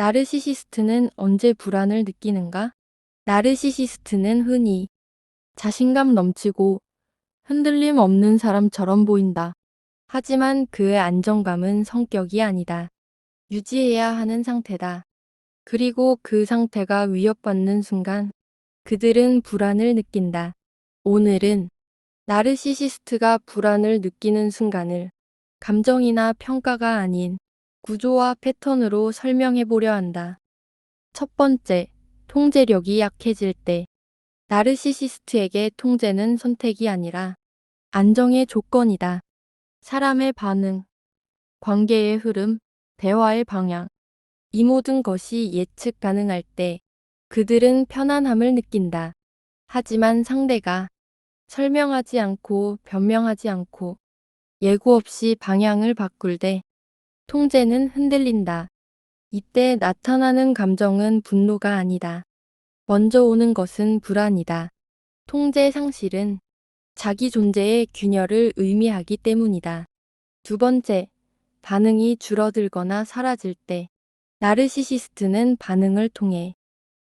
나르시시스트는 언제 불안을 느끼는가? 나르시시스트는 흔히 자신감 넘치고 흔들림 없는 사람처럼 보인다. 하지만 그의 안정감은 성격이 아니다. 유지해야 하는 상태다. 그리고 그 상태가 위협받는 순간 그들은 불안을 느낀다. 오늘은 나르시시스트가 불안을 느끼는 순간을 감정이나 평가가 아닌 구조와 패턴으로 설명해 보려 한다. 첫 번째, 통제력이 약해질 때 나르시시스트에게 통제는 선택이 아니라 안정의 조건이다. 사람의 반응, 관계의 흐름, 대화의 방향, 이 모든 것이 예측 가능할 때 그들은 편안함을 느낀다. 하지만 상대가 설명하지 않고 변명하지 않고 예고 없이 방향을 바꿀 때 통제는 흔들린다. 이때 나타나는 감정은 분노가 아니다. 먼저 오는 것은 불안이다. 통제 상실은 자기 존재의 균열을 의미하기 때문이다. 두 번째, 반응이 줄어들거나 사라질 때 나르시시스트는 반응을 통해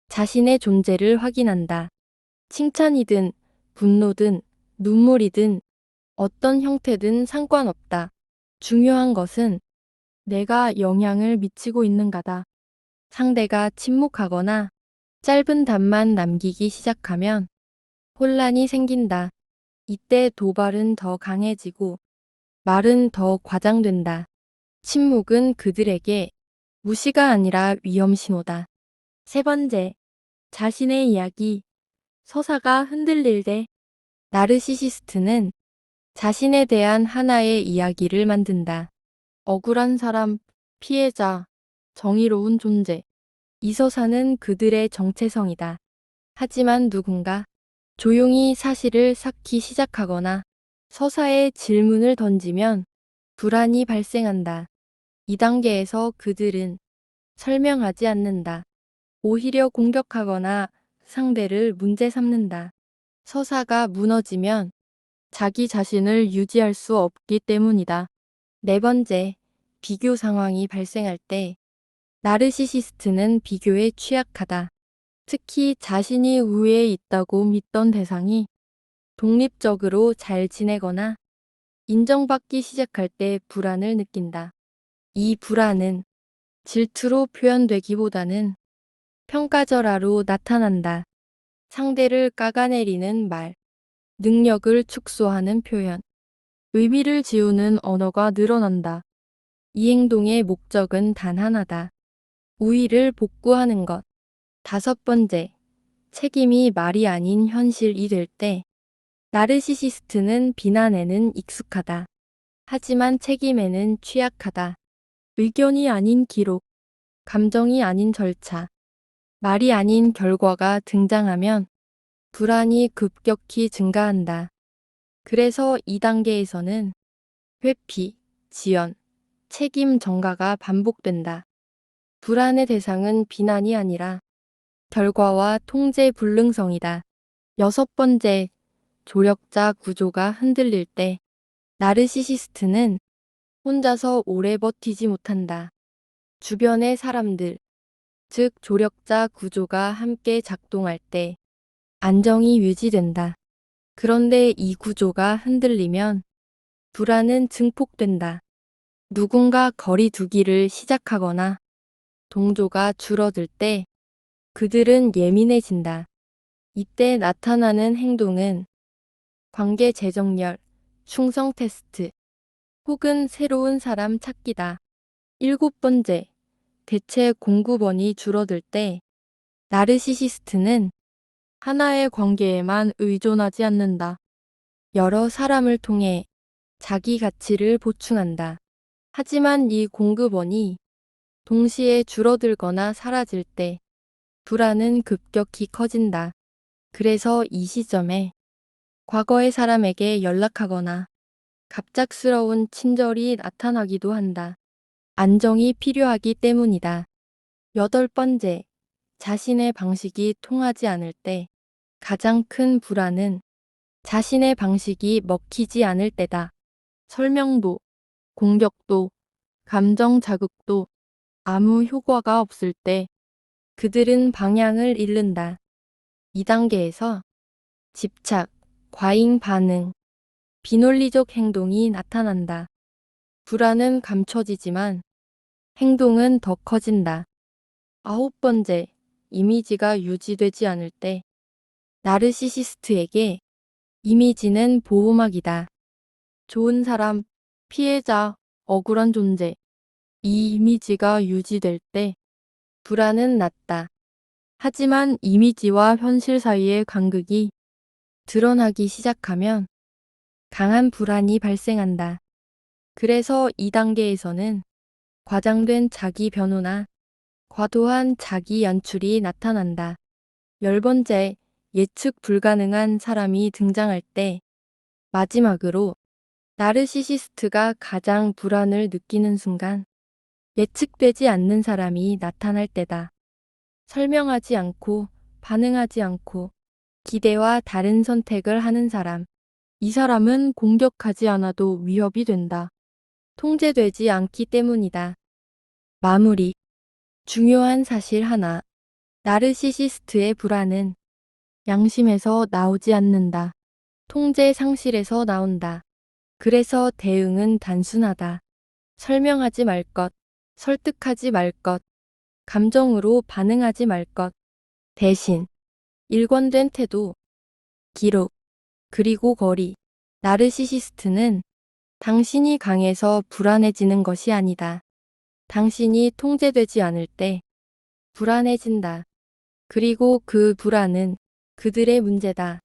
자신의 존재를 확인한다. 칭찬이든 분노든 눈물이든 어떤 형태든 상관없다. 중요한 것은 내가 영향을 미치고 있는가다. 상대가 침묵하거나 짧은 답만 남기기 시작하면 혼란이 생긴다. 이때 도발은 더 강해지고 말은 더 과장된다. 침묵은 그들에게 무시가 아니라 위험 신호다. 세 번째, 자신의 이야기. 서사가 흔들릴 때 나르시시스트는 자신에 대한 하나의 이야기를 만든다. 억울한 사람, 피해자, 정의로운 존재. 이 서사는 그들의 정체성이다. 하지만 누군가 조용히 사실을 쌓기 시작하거나 서사에 질문을 던지면 불안이 발생한다. 이 단계에서 그들은 설명하지 않는다. 오히려 공격하거나 상대를 문제 삼는다. 서사가 무너지면 자기 자신을 유지할 수 없기 때문이다. 네 번째, 비교 상황이 발생할 때 나르시시스트는 비교에 취약하다. 특히 자신이 우위에 있다고 믿던 대상이 독립적으로 잘 지내거나 인정받기 시작할 때 불안을 느낀다. 이 불안은 질투로 표현되기보다는 평가절하로 나타난다. 상대를 깎아내리는 말, 능력을 축소하는 표현, 의미를 지우는 언어가 늘어난다. 이 행동의 목적은 단 하나다. 우위를 복구하는 것. 다섯 번째, 책임이 말이 아닌 현실이 될 때, 나르시시스트는 비난에는 익숙하다. 하지만 책임에는 취약하다. 의견이 아닌 기록, 감정이 아닌 절차, 말이 아닌 결과가 등장하면 불안이 급격히 증가한다. 그래서 이 단계에서는 회피, 지연, 책임 전가가 반복된다. 불안의 대상은 비난이 아니라 결과와 통제 불능성이다. 여섯 번째, 조력자 구조가 흔들릴 때 나르시시스트는 혼자서 오래 버티지 못한다. 주변의 사람들, 즉 조력자 구조가 함께 작동할 때 안정이 유지된다. 그런데 이 구조가 흔들리면 불안은 증폭된다. 누군가 거리 두기를 시작하거나 동조가 줄어들 때 그들은 예민해진다. 이때 나타나는 행동은 관계 재정렬, 충성 테스트, 혹은 새로운 사람 찾기다. 일곱 번째, 대체 공급원이 줄어들 때 나르시시스트는 하나의 관계에만 의존하지 않는다. 여러 사람을 통해 자기 가치를 보충한다. 하지만 이 공급원이 동시에 줄어들거나 사라질 때 불안은 급격히 커진다. 그래서 이 시점에 과거의 사람에게 연락하거나 갑작스러운 친절이 나타나기도 한다. 안정이 필요하기 때문이다. 여덟 번째, 자신의 방식이 통하지 않을 때 가장 큰 불안은 자신의 방식이 먹히지 않을 때다. 설명도, 공격도, 감정 자극도 아무 효과가 없을 때 그들은 방향을 잃는다. 2단계에서 집착, 과잉 반응, 비논리적 행동이 나타난다. 불안은 감춰지지만 행동은 더 커진다. 아홉 번째, 이미지가 유지되지 않을 때 나르시시스트에게 이미지는 보호막이다. 좋은 사람, 피해자, 억울한 존재. 이 이미지가 유지될 때 불안은 낮다. 하지만 이미지와 현실 사이의 간극이 드러나기 시작하면 강한 불안이 발생한다. 그래서 2단계에서는 과장된 자기 변호나 과도한 자기 연출이 나타난다. 열 번째, 예측 불가능한 사람이 등장할 때 마지막으로 나르시시스트가 가장 불안을 느끼는 순간 예측되지 않는 사람이 나타날 때다. 설명하지 않고 반응하지 않고 기대와 다른 선택을 하는 사람. 이 사람은 공격하지 않아도 위협이 된다. 통제되지 않기 때문이다. 마무리. 중요한 사실 하나. 나르시시스트의 불안은 양심에서 나오지 않는다. 통제 상실에서 나온다. 그래서 대응은 단순하다. 설명하지 말 것, 설득하지 말 것, 감정으로 반응하지 말 것. 대신 일관된 태도, 기록, 그리고 거리. 나르시시스트는 당신이 강해서 불안해지는 것이 아니다. 당신이 통제되지 않을 때 불안해진다. 그리고 그 불안은 그들의 문제다.